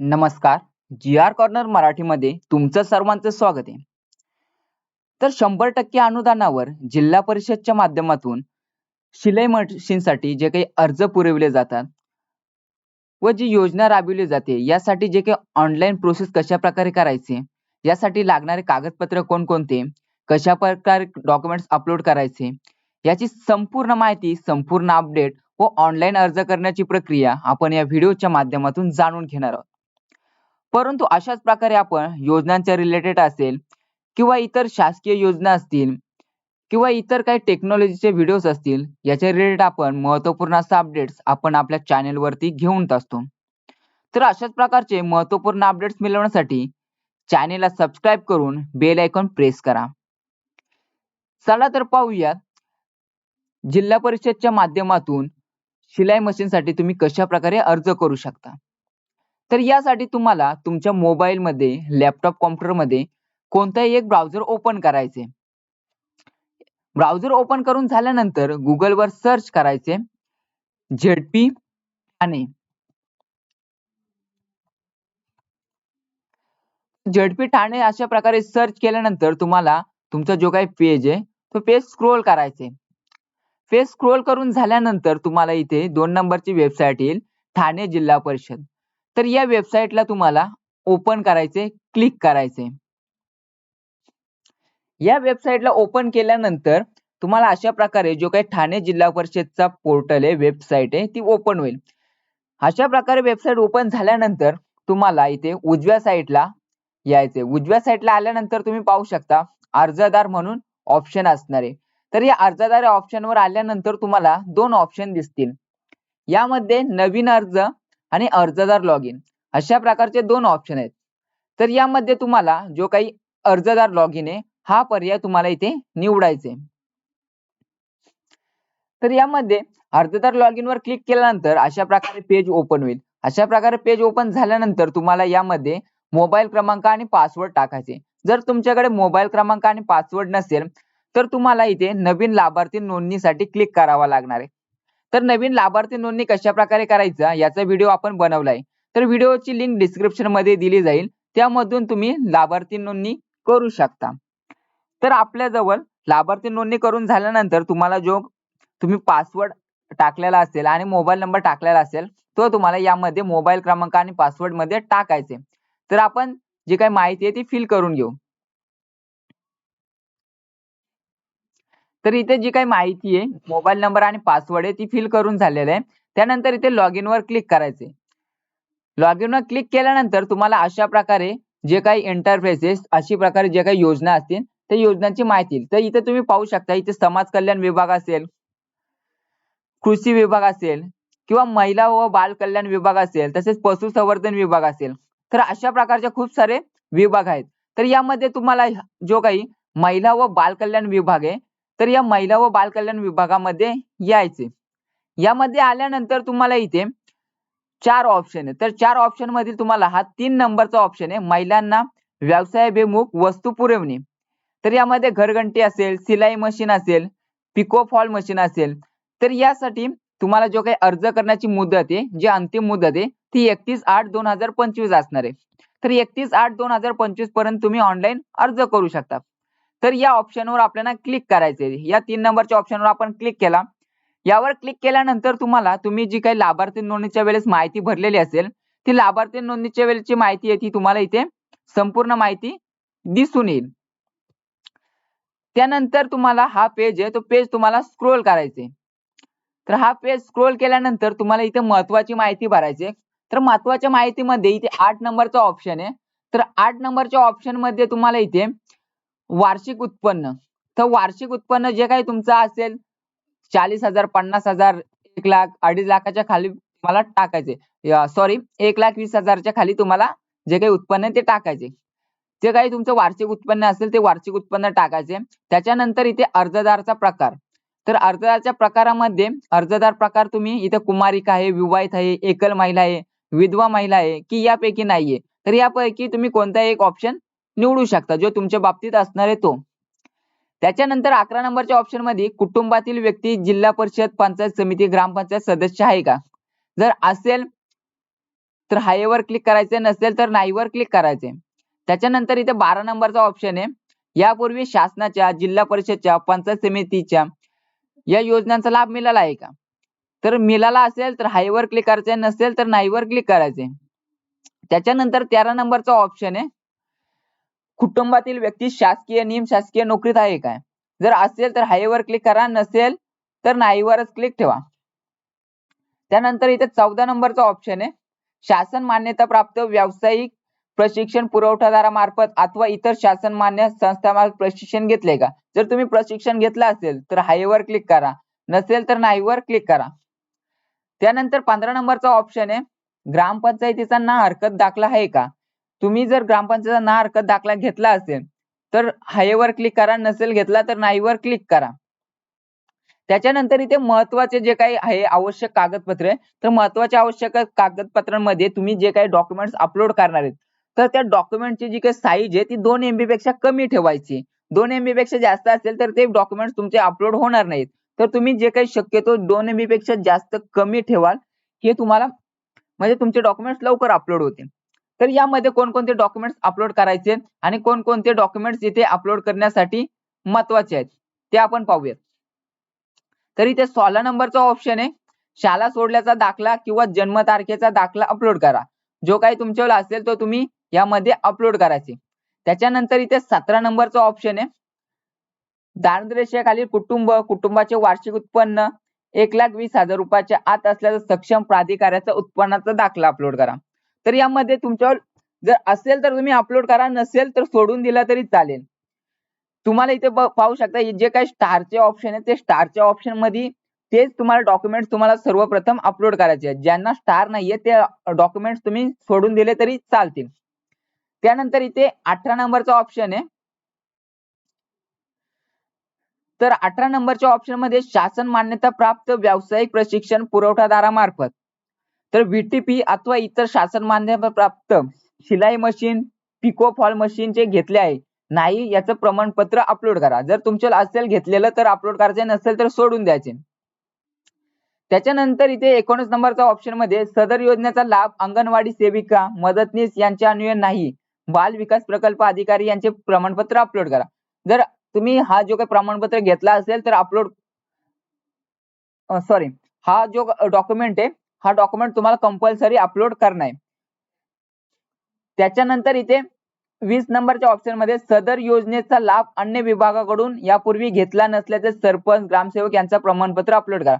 नमस्कार. जी R corner मराठीमध्ये तुमचं सर्वांचं स्वागत आहे. तर शंभर टक्के अनुदानावर जिल्हा परिषदच्या माध्यमातून शिलाई मशीनसाठी जे काही अर्ज पुरविले जातात व जी योजना राबविली जाते यासाठी जे काही ऑनलाईन प्रोसेस कशा प्रकारे करायचे यासाठी लागणारे कागदपत्र कोणकोणते कशा प्रकारे डॉक्युमेंट्स अपलोड करायचे याची संपूर्ण माहिती संपूर्ण अपडेट व ऑनलाईन अर्ज करण्याची प्रक्रिया आपण या व्हिडिओच्या माध्यमातून जाणून घेणार आहोत. परंतु अशाच प्रकारे आपण योजनांच्या रिलेटेड असेल किंवा इतर शासकीय योजना असतील किंवा इतर काही टेक्नॉलॉजीचे व्हिडिओज असतील याच्या रिलेटेड आपण महत्त्वपूर्ण असं अपडेट्स आपण आपल्या चॅनेल वरती घेऊन असतो. तर अशाच प्रकारचे महत्त्वपूर्ण अपडेट्स मिळवण्यासाठी चॅनेलला सबस्क्राईब करून बेल आयकॉन प्रेस करा. चला तर पाहूयात जिल्हा परिषदच्या माध्यमातून शिलाई मशीनसाठी तुम्ही कशा प्रकारे अर्ज करू शकता? तर यासाठी तुम्हाला तुमच्या मोबाईलमध्ये लॅपटॉप कॉम्प्युटरमध्ये कोणताही एक ब्राउझर ओपन करायचे. ब्राउझर ओपन करून झाल्यानंतर गुगलवर सर्च करायचे. झेडपी ठाणे झेडपी ठाणे अशा प्रकारे सर्च केल्यानंतर तुम्हाला तुमचा जो काही पेज आहे तो पेज स्क्रोल करायचे. पेज स्क्रोल करून झाल्यानंतर तुम्हाला इथे दोन नंबरची वेबसाईट येईल ठाणे जिल्हा परिषद. तर या वेबसाईटला तुम्हाला ओपन करायचे क्लिक करायचे. या वेबसाईटला ओपन केल्यानंतर तुम्हाला अशा प्रकारे जो काही ठाणे जिल्हा परिषदचा पोर्टल आहे वेबसाईट आहे ती ओपन होईल. अशा प्रकारे वेबसाईट ओपन झाल्यानंतर तुम्हाला इथे उजव्या साईडला यायचे उजव्या साईडला आल्यानंतर तुम्ही पाहू शकता अर्जदार म्हणून ऑप्शन असणार आहे. तर या अर्जदार ऑप्शनवर आल्यानंतर तुम्हाला दोन ऑप्शन दिसतील. यामध्ये नवीन अर्ज आणि अर्जदार लॉग इन अशा प्रकारचे दोन ऑप्शन आहेत. तर यामध्ये तुम्हाला जो काही अर्जदार लॉग इन आहे हा पर्याय तुम्हाला इथे निवडायचे. तर यामध्ये अर्जदार लॉग इन वर क्लिक केल्यानंतर अशा प्रकारे पेज ओपन होईल. अशा प्रकारे पेज ओपन झाल्यानंतर तुम्हाला यामध्ये मोबाईल क्रमांक आणि पासवर्ड टाकायचे. जर तुमच्याकडे मोबाईल क्रमांक आणि पासवर्ड नसेल तर तुम्हाला इथे नवीन लाभार्थी नोंदणीसाठी क्लिक करावा लागणार आहे. तर नवीन लाभार्थी नोंदणी कशा प्रकारे करायचा याचा व्हिडिओ आपण बनवलाय. तर व्हिडिओची लिंक डिस्क्रिप्शनमध्ये दिली जाईल. त्यामधून तुम्ही लाभार्थी नोंदणी करू शकता. तर आपल्या जवळ लाभार्थी नोंदणी करून झाल्यानंतर तुम्हाला जो तुम्ही पासवर्ड टाकलेला असेल आणि मोबाईल नंबर टाकलेला असेल तो तुम्हाला यामध्ये मोबाईल क्रमांक आणि पासवर्डमध्ये टाकायचे. तर आपण जी काही माहिती आहे ती फिल करून घेऊ. तर इथे जी काही माहिती आहे मोबाईल नंबर आणि पासवर्ड आहे ती फिल करून झालेलं आहे. त्यानंतर इथे लॉग इन वर क्लिक करायचे लॉग इन वर क्लिक केल्यानंतर तुम्हाला अशा प्रकारे जे काही इंटरफेसेस अशी प्रकारे जे काही योजना असतील त्या योजनांची माहिती तर इथे तुम्ही पाहू शकता इथे समाज कल्याण विभाग असेल कृषी विभाग असेल किंवा महिला व बाल कल्याण विभाग असेल तसेच पशुसंवर्धन विभाग असेल तर अशा प्रकारचे खूप सारे विभाग आहेत. तर यामध्ये तुम्हाला जो काही महिला व बाल कल्याण विभाग आहे तर या महिला व बालकल्याण विभागामध्ये यायचे. यामध्ये आल्यानंतर तुम्हाला इथे चार ऑप्शन आहे तर चार ऑप्शन मधील तुम्हाला हा तीन नंबरचा ऑप्शन आहे. महिलांना व्यवसायाभिमुख वस्तू पुरवणे. तर यामध्ये घरघंटी असेल सिलाई मशीन असेल पिको फॉल मशीन असेल. तर यासाठी तुम्हाला जो काही अर्ज करण्याची मुदत आहे जी अंतिम मुदत आहे ती एकतीस आठ दोन हजार पंचवीस असणार आहे. तर एकतीस आठ दोन हजार पंचवीसपर्यंत तुम्ही ऑनलाईन अर्ज करू शकता. तर या ऑप्शनवर आपल्याला क्लिक करायचे या तीन नंबरच्या ऑप्शनवर आपण क्लिक केला. यावर क्लिक केल्यानंतर तुम्हाला तुम्ही जी काही लाभार्थी नोंदणीच्या वेळेस माहिती भरलेली असेल ती लाभार्थी नोंदणीच्या वेळेची माहिती आहे ती तुम्हाला इथे संपूर्ण माहिती दिसून येईल. त्यानंतर तुम्हाला हा पेज आहे तो पेज तुम्हाला स्क्रोल करायचे तर हा पेज स्क्रोल केल्यानंतर तुम्हाला इथे महत्वाची माहिती भरायची तर महत्त्वाच्या माहितीमध्ये इथे आठ नंबरचा ऑप्शन आहे. तर आठ नंबरच्या ऑप्शनमध्ये तुम्हाला इथे वार्षिक उत्पन्न. तर वार्षिक उत्पन्न जे काही तुमचं असेल चाळीस हजार पन्नास हजार एक लाख अडीच लाखाच्या खाली तुम्हाला टाकायचे. सॉरी एक लाख वीस हजारच्या खाली तुम्हाला जे काही उत्पन्न आहे ते टाकायचे. जे काही तुमचं वार्षिक उत्पन्न असेल ते वार्षिक उत्पन्न टाकायचे. त्याच्यानंतर इथे अर्जदारचा प्रकार. तर अर्जदारच्या प्रकारामध्ये अर्जदार प्रकार तुम्ही इथे कुमारिका आहे विवाहित आहे एकल महिला आहे विधवा महिला आहे की यापैकी नाहीये. तर यापैकी तुम्ही कोणताही एक ऑप्शन निवडू शकता. जो तुमच्या बाबतीत असणार आहे तो. त्याच्यानंतर अकरा नंबरच्या ऑप्शनमध्ये कुटुंबातील व्यक्ती जिल्हा परिषद पंचायत समिती ग्रामपंचायत सदस्य आहे का? जर असेल तर हायवर क्लिक करायचे नसेल तर नाहीवर क्लिक करायचे. त्याच्यानंतर इथे बारा नंबरचा ऑप्शन आहे. यापूर्वी शासनाच्या जिल्हा परिषदच्या पंचायत समितीच्या या योजनांचा लाभ मिळाला आहे का? तर मिळाला असेल तर हायवर क्लिक करायचे नसेल तर नाहीवर क्लिक करायचे. त्याच्यानंतर तेरा नंबरचा ऑप्शन आहे. कुटुंबातील व्यक्ती शासकीय निम शासकीय नोकरीत आहे काय? जर असेल तर हायवर क्लिक करा नसेल तर नाहीवरच क्लिक ठेवा. त्यानंतर इथे चौदा नंबरचा ऑप्शन आहे. शासन मान्यता प्राप्त व्यावसायिक प्रशिक्षण पुरवठादारामार्फत अथवा इतर शासन मान्य संस्थामार्फत प्रशिक्षण घेतले का? जर तुम्ही प्रशिक्षण घेतलं असेल तर हायवर क्लिक करा. नसेल तर नाहीवर क्लिक करा. त्यानंतर पंधरा नंबरचा ऑप्शन आहे. ग्रामपंचायतीचा ना हरकत दाखला आहे का? तुम्ही जर ग्रामपंचायतीचा ना हरकत दाखला घेतला असेल तर हायवर क्लिक करा नसेल घेतला तर नाहीवर क्लिक करा. त्याच्यानंतर इथे महत्त्वाचे जे काही आहे आवश्यक कागदपत्रे तर महत्त्वाच्या आवश्यक कागदपत्रांमध्ये तुम्ही जे काही डॉक्युमेंट्स अपलोड करणार आहेत तर त्या डॉक्युमेंटची जी काही साईज आहे ती दोन एमबी पेक्षा कमी ठेवायची दोन एमबी पेक्षा जास्त असेल तर ते डॉक्युमेंट्स तुमचे अपलोड होणार नाहीत. तर तुम्ही जे काही शक्यतो दोन एमबी पेक्षा जास्त कमी ठेवाल हे तुम्हाला म्हणजे तुमचे डॉक्युमेंट्स लवकर अपलोड होतील. तर यामध्ये कोणकोणते डॉक्युमेंट्स अपलोड करायचे आणि कोणकोणते डॉक्युमेंट्स इथे अपलोड करण्यासाठी महत्त्वाचे आहेत ते आपण पाहूयात. तर इथे सोळा नंबरचा ऑप्शन आहे. शाळा सोडल्याचा दाखला किंवा जन्मतारखेचा दाखला अपलोड करा. जो काही तुमच्यावर असेल तो तुम्ही यामध्ये अपलोड करायचे. त्याच्यानंतर इथे सतरा नंबरचा ऑप्शन आहे. दारिद्र्यरेषेखालील कुटुंब कुटुंबाचे वार्षिक उत्पन्न एक लाख वीस हजार रुपयाच्या आत असल्याचं सक्षम प्राधिकाऱ्याचा उत्पन्नाचा दाखला अपलोड करा. तर यामध्ये तुमच्यावर जर असेल तर तुम्ही अपलोड करा नसेल तर सोडून दिला तरी चालेल. तुम्हाला इथे पाहू शकता जे काही स्टारचे ऑप्शन आहे ते स्टारच्या ऑप्शनमध्ये तेच तुम्हाला डॉक्युमेंट्स तुम्हाला सर्वप्रथम अपलोड करायचे आहेत. ज्यांना स्टार नाहीये ते डॉक्युमेंट्स तुम्ही सोडून दिले तरी चालतील. त्यानंतर इथे अठरा नंबरचा ऑप्शन आहे. तर अठरा नंबरच्या ऑप्शनमध्ये शासन मान्यता प्राप्त व्यावसायिक प्रशिक्षण पुरवठादारामार्फत तर व्हीटीपी अथवा इतर शासन मान्यता प्राप्त शिलाई मशीन पिको फॉल मशीन जे घेतले आहे नाही याचं प्रमाणपत्र अपलोड करा. जर तुमच्या असेल घेतलेलं तर अपलोड करायचे नसेल तर सोडून द्यायचे. त्याच्यानंतर इथे एकोणीस नंबरचा ऑप्शनमध्ये सदर योजनेचा लाभ अंगणवाडी सेविका मदतनीस यांच्या अन्वये नाही. बाल विकास प्रकल्प अधिकारी यांचे प्रमाणपत्र अपलोड करा. जर तुम्ही हा जो काही प्रमाणपत्र घेतला असेल तर अपलोड सॉरी हा जो डॉक्युमेंट आहे हा डॉक्युमेंट तुम्हाला कंपल्सरी अपलोड करणं आहे त्याच्यानंतर इथे वीस नंबरच्या ऑप्शनमध्ये सदर योजनेचा लाभ अन्य विभागाकडून यापूर्वी घेतला नसल्याचे सरपंच ग्रामसेवक यांचा प्रमाणपत्र अपलोड करा.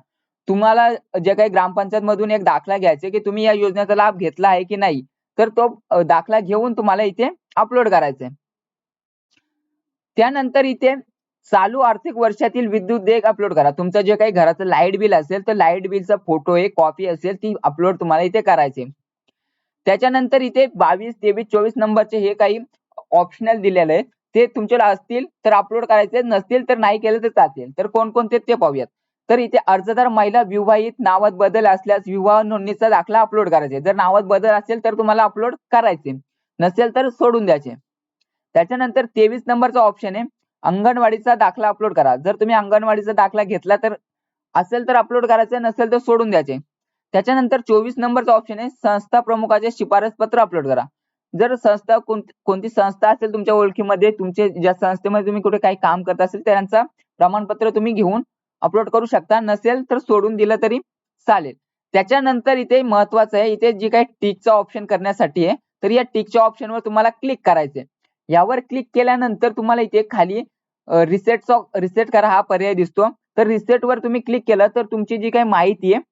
तुम्हाला जे काही ग्रामपंचायत मधून एक दाखला घ्यायचे की तुम्ही या योजनेचा लाभ घेतला आहे की नाही तर तो दाखला घेऊन तुम्हाला इथे अपलोड करायचा त्यानंतर इथे चालू आर्थिक वर्षातील विद्युत देयक अपलोड करा. तुमचं जे काही घराचं लाइट बिल असेल तर लाइट बिलचा फोटो एक कॉपी असेल ती अपलोड तुम्हाला इथे करायचे त्याच्यानंतर इथे बावीस तेवीस चोवीस नंबरचे हे काही ऑप्शनल दिलेले आहेत. ते तुमच्याला असतील तर अपलोड करायचे नसतील तर नाही केलं तर चालतील. तर कोणकोणते ते पाहूयात. तर इथे अर्जदार महिला विवाहित नावात बदल असल्यास विवाह नोंदणीचा दाखला अपलोड करायचे जर नावात बदल असेल तर तुम्हाला अपलोड करायचे. नसेल तर सोडून द्यायचे. त्याच्यानंतर तेवीस नंबरचा ऑप्शन आहे. अंगणवाडीचा दाखला अपलोड करा. जर तुम्ही अंगणवाडीचा दाखला घेतला तर असेल तर अपलोड करायचे नसेल तर सोडून द्यायचे. त्याच्यानंतर चोवीस नंबरचा ऑप्शन आहे संस्था प्रमुखाचे शिफारस पत्र अपलोड करा. जर संस्था कोणती संस्था असेल तुमच्या ओळखीमध्ये तुमचे ज्या संस्थेमध्ये तुम्ही कुठे काही काम करत असेल त्यांचा प्रमाणपत्र तुम्ही घेऊन अपलोड करू शकता. नसेल तर सोडून दिलं तरी चालेल. त्याच्यानंतर इथे महत्वाचं आहे इथे जी काही टिकचा ऑप्शन करण्यासाठी आहे तर या टिकच्या ऑप्शनवर तुम्हाला क्लिक करायचे यावर क्लिक केल्यानंतर तुम्हाला इथे खाली रिसेटचा रिसेट करा हा पर्याय दिसतो. तर रिसेट वर तुम्ही क्लिक केलं तर तुमची जी काही माहिती आहे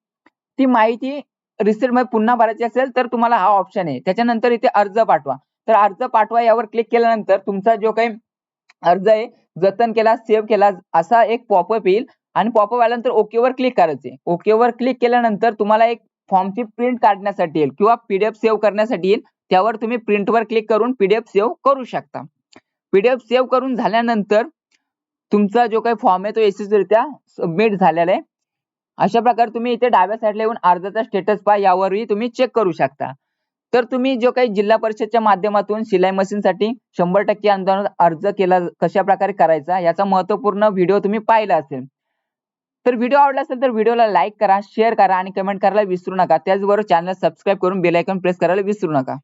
ती माहिती रिसेटमध्ये पुन्हा भरायची असेल तर तुम्हाला हा ऑप्शन आहे. त्याच्यानंतर इथे अर्ज पाठवा. तर अर्ज पाठवा यावर क्लिक केल्यानंतर तुमचा जो काही अर्ज आहे जतन केला सेव्ह केला असा एक पॉपअप येईल. आणि पॉपअप आल्यानंतर ओके वर क्लिक करायचे ओके वर क्लिक केल्यानंतर तुम्हाला एक फॉर्मची प्रिंट काढण्यासाठी येईल किंवा पीडीएफ सेव्ह करण्यासाठी येईल. त्यावर तुम्ही प्रिंटवर क्लिक करून पीडीएफ सेव्ह करू शकता. पीडीएफ सेव्ह करून झाल्यानंतर तुमचा जो काही फॉर्म आहे तो यशस्वीरित्या सबमिट झालेला आहे. अशा प्रकारे तुम्ही इथे डाव्या साईडला येऊन अर्जाचा स्टेटस पहा यावरही तुम्ही चेक करू शकता. तर तुम्ही जो काही जिल्हा परिषदच्या माध्यमातून शिलाई मशीनसाठी शंभर टक्के अनुदानात अर्ज केला कशा प्रकारे करायचा याचा महत्त्वपूर्ण व्हिडिओ तुम्ही पाहिला असेल. तर व्हिडिओ आवडला असेल तर व्हिडिओला लाईक करा शेअर करा आणि कमेंट करायला विसरू नका. त्याचबरोबर चॅनल सबस्क्राईब करून बेल प्रेस करायला विसरू नका.